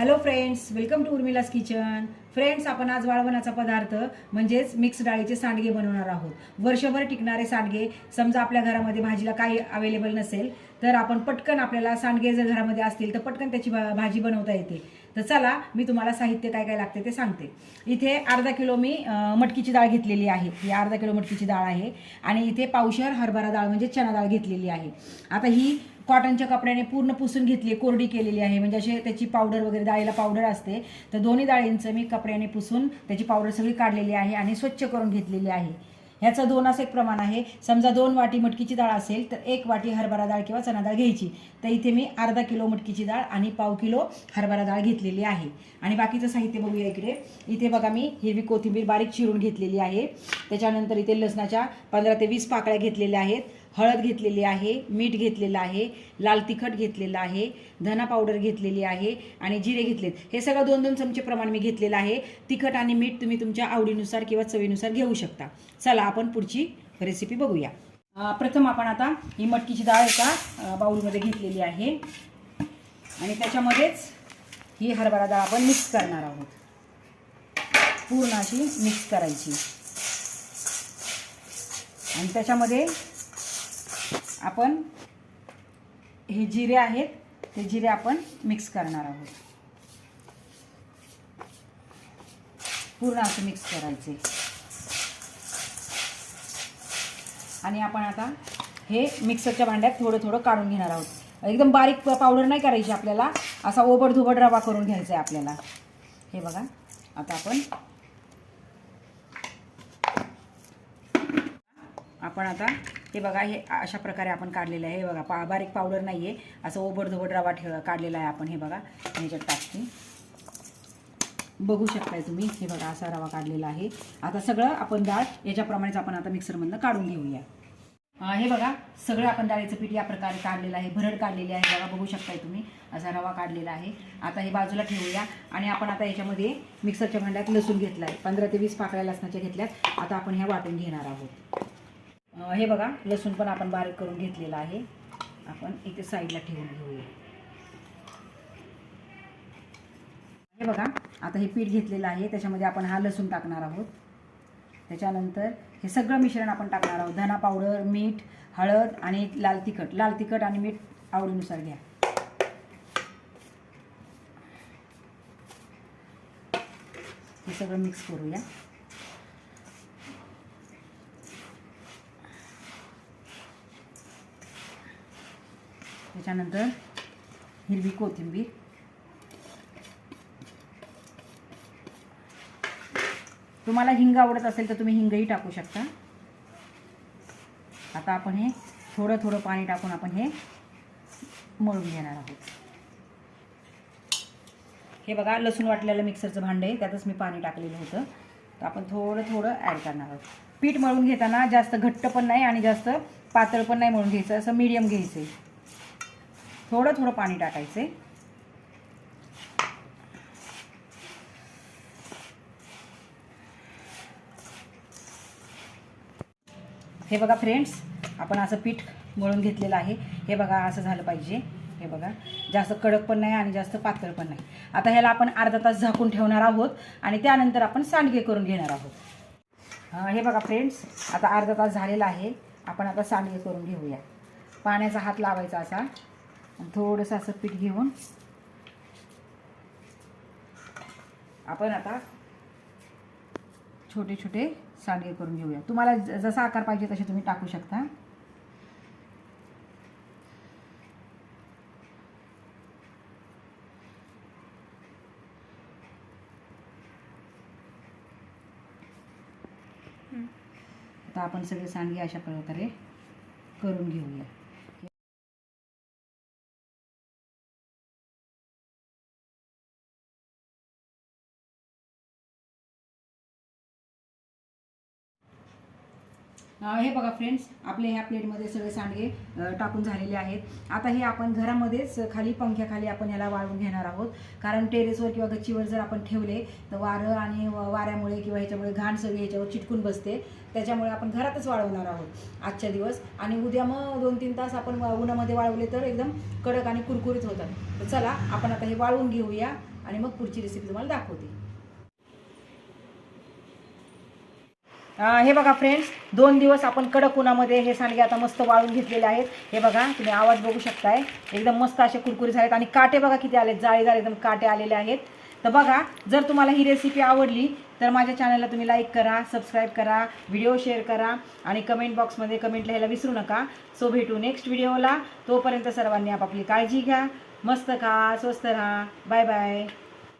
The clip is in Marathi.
Hello friends welcome to Urmila's kitchen friends आपण आज वाळवणाचा पदार्थ म्हणजेच मिक्स डाळीचे सांडगे बनवणार आहोत. वर्षभर टिकणारे सांडगे समजा आपल्या घरामध्ये भाजीला काही अवेलेबल नसेल तर आपण पटकन आपल्याला सांडगे जर घरामध्ये असतील तर पटकन त्याची भाजी बनवता येते. तर चला मी तुम्हाला साहित्य काय काय लागते ते सांगते. इथे अर्धा किलो मी मटकीची डाळ घेतलेली आहे. ही अर्धा किलो मटकीची डाळ आहे. आणि इथे पावशर हरभरा डाळ म्हणजे चना डाळ घेतलेली आहे. आता ही कॉटनच्या कपड्याने पूर्ण पुसून घेतली कोरडी केलेली आहे. म्हणजे असे त्याची पावडर वगैरे डाळीला पावडर असते. तर दोन्ही डाळींचं मी कपड्याने पुसून त्याची पावडर सगळी काढलेली आहे आणि स्वच्छ करून घेतलेली आहे. ह्याचं दोन असं एक प्रमाण आहे. समजा दोन वाटी मटकीची डाळ असेल तर एक वाटी हरभरा डाळ किंवा चणा डाळ घ्यायची. तर इथे मी अर्धा किलो मटकीची डाळ आणि पाव किलो हरभरा डाळ घेतलेली आहे. आणि बाकीचं साहित्य बघूया इकडे. इथे बघा मी हिरवी कोथिंबीर बारीक चिरून घेतलेली आहे. त्याच्यानंतर इथे लसणाच्या पंधरा ते वीस पाकळ्या घेतलेल्या आहेत. हळद घेतलेली आहे मीठ घेतलेलं आहे लाल तिखट घेतलेलं आहे धना पावडर घेतलेली आहे आणि जिरे घेतलेत. हे सगळं दोन दोन चमचे प्रमाण मी घेतलेलं आहे. तिखट आणि मीठ तुम्ही तुमच्या आवडीनुसार किंवा चवीनुसार घेऊ शकता. चला आपण पुढची रेसिपी बघूया. प्रथम आपण आता ही मटकीची डाळ एका बाऊलमध्ये घेतलेली आहे. आणि त्याच्यामध्येच ही हरभरा डाळ आपण मिक्स करणार आहोत. पूर्ण अशी मिक्स करायची. आणि त्याच्यामध्ये आपण हे जिरे आहेत ते जिरे आपण मिक्स करणार आहोत. पूर्ण असं मिक्स करायचे. आणि आपण आता हे मिक्सरच्या भांड्यात थोडं थोडं काढून घेणार आहोत. एकदम बारीक पावडर नाही करायची आपल्याला असा ओबड धुबड रवा करून घ्यायचा आहे आपल्याला. हे बघा आता आपण आपण आता हे बघा हे अशा प्रकारे आपण काढलेलं आहे. हे बघा पा बारीक पावडर नाही आहे असं ओबडधोबड रवा ठेव काढलेला आहे आपण हे बघा. ह्याच्यात टाकते. बघू शकताय तुम्ही हे बघा असा रवा काढलेला आहे. आता सगळं आपण डाळ याच्याप्रमाणेच आपण आता मिक्सरमधनं काढून घेऊया. हे बघा सगळं आपण डाळीचं पीठ या प्रकारे काढलेलं आहे. भरड काढलेली आहे. बघा बघू शकताय तुम्ही असा रवा काढलेला आहे. आता हे बाजूला ठेवूया. आणि आपण आता याच्यामध्ये मिक्सरच्या भांड्यात लसूण घेतला आहे पंधरा ते वीस पाकळ्या लसणाच्या घेतल्यात. आता आपण ह्या वाटून घेणार आहोत. हे बघा लसूण पण आपण बारीक करून घेतलेला आहे. आपण इथे साईडला ठेवून घेऊया. हे बघा आता हे पीठ घेतलेलं आहे. त्याच्यामध्ये आपण हा लसूण टाकणार आहोत. त्याच्यानंतर हे सगळं मिश्रण आपण टाकणार आहोत. धना पावडर मीठ हळद आणि लाल तिखट. लाल तिखट आणि मीठ आवडीनुसार घ्या. हे सगळं मिक्स करूया. त्याच्यानंतर हिरवी कोथिंबीर. तुम्हाला हिंग आवडत असेल तर तुम्ही हिंगही टाकू शकता. आता आपण हे थोडं थोडं पाणी टाकून आपण हे मळून घेणार आहोत. हे बघा लसूण वाटलेलं मिक्सरचं भांडं आहे त्यातच मी पाणी टाकलेलं होतं. तर आपण थोडं थोडं ॲड करणार आहोत. पीठ मळून घेताना जास्त घट्ट पण नाही आणि जास्त पातळ पण नाही मळून घ्यायचं असं मीडियम घ्यायचं आहे. थोडं थोडं पाणी टाकायचं. आहे हे बघा फ्रेंड्स आपण असं पीठ मळून घेतलेलं आहे. हे बघा असं झालं पाहिजे. हे बघा. जास्त कडक पण नाही आणि जास्त पातळ पण नाही. आता ह्याला आपण अर्धा तास झाकून ठेवणार आहोत आणि त्यानंतर आपण सांडगे करून घेणार आहोत. हे बघा फ्रेंड्स आता अर्धा तास झालेला आहे. आपण आता सांडगे करून घेऊया. पाण्याचा हात लावायचा असा. थोडंसं असं पीठ घेऊन आपण आता छोटे छोटे सांडगे करून घेऊया. तुम्हाला जसा आकार पाहिजे तसे तुम्ही टाकू शकता. आता आपण सगळे सांडगे अशा प्रकारे करून घेऊया. हे बघा फ्रेंड्स आपले ह्या प्लेटमध्ये सगळे सांडगे टाकून झालेले आहेत. आता हे आपण घरामध्येच खाली पंख्याखाली आपण ह्याला वाळवून घेणार आहोत. कारण टेरेसवर किंवा गच्चीवर जर आपण ठेवले तर वारं आणि वाऱ्यामुळे किंवा ह्याच्यामुळे घाण सगळी ह्याच्यावर चिटकून बसते. त्याच्यामुळे आपण घरातच वाळवणार आहोत आजच्या दिवस. आणि उद्या मग दोन तीन तास आपण वा- उन्हामध्ये वाळवले तर एकदम कडक आणि कुरकुरीत होतात. तर चला आपण आता हे वाळवून घेऊया आणि मग पुढची रेसिपी तुम्हाला दाखवते. हे बघा फ्रेंड्स दोन दिवस आपण कडक उन्हामध्ये हे सांडगे आता मस्त वाळून घेतलेले आहेत. हे बघा तुम्ही आवाज बघू शकताय. एकदम मस्त असे कुरकुरी झालेत. आणि काटे बघा किती आलेत जाळीदार एकदम काटे आलेले आहेत. तर बघा जर तुम्हाला ही रेसिपी आवडली तर माझ्या चॅनलला तुम्ही लाईक करा सबस्क्राईब करा व्हिडिओ शेअर करा आणि कमेंट बॉक्समध्ये कमेंट लिहायला विसरू नका. सो भेटू नेक्स्ट व्हिडिओला तोपर्यंत सर्वांनी आपापली काळजी घ्या. मस्त खा स्वस्त राहा. Bye bye